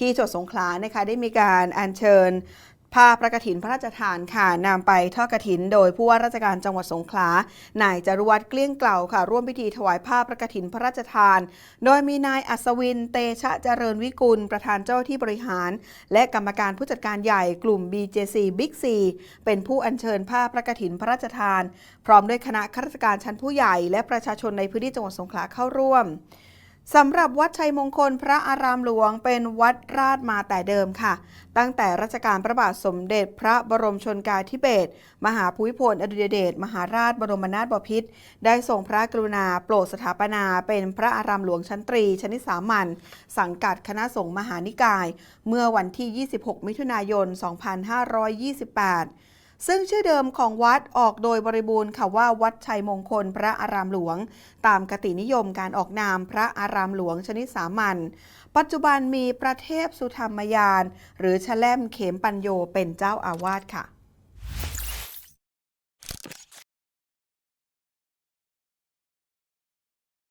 ที่จังหวัดสงขลานะคะได้มีการอัญเชิญผ้าประกฐินพระราชทานค่ะนำไปทอดกฐิน โดยผู้ว่าราชการจังหวัดสงขลานายจรุวัฒน์เกลี้ยงเกล่าค่ะ ร่วมพิธีถวายผ้าประกฐินพระราชทาน โดยมีนายอัศวิน เตชะเจริญวิกุล ประธานเจ้าที่บริหาร และกรรมการผู้จัดการใหญ่กลุ่ม BJC Big C เป็นผู้อัญเชิญผ้าประกฐินพระราชทาน พร้อมด้วยคณะข้าราชการชั้นผู้ใหญ่ และประชาชนในพื้นที่จังหวัดสงขลาเข้าร่วม สำหรับวัดชัยมงคลพระอารามหลวงเป็นวัดราชมาแต่เดิมค่ะ ตั้งแต่รัชกาลพระบาทสมเด็จพระบรมชนกาธิเบศรมหาภูมิพลอดุลยเดชมหาราชบรมนาถบพิตรได้ทรงพระกรุณาโปรดสถาปนาเป็นพระอารามหลวงชั้นตรีชนิดสามัญสังกัดคณะสงฆ์มหานิกาย เมื่อวันที่ 26 มิถุนายน 2528 ซึ่งชื่อเดิมของวัดออกโดยบริบูรณ์ค่ะว่าวัดชัยมงคลพระอารามหลวง ตามกตินิยมการออกนามพระอารามหลวงชนิดสามัญ ปัจจุบันมีประเทพสุธรรมยาน หรือชแลมเขมปัญโยเป็นเจ้าอาวาสค่ะ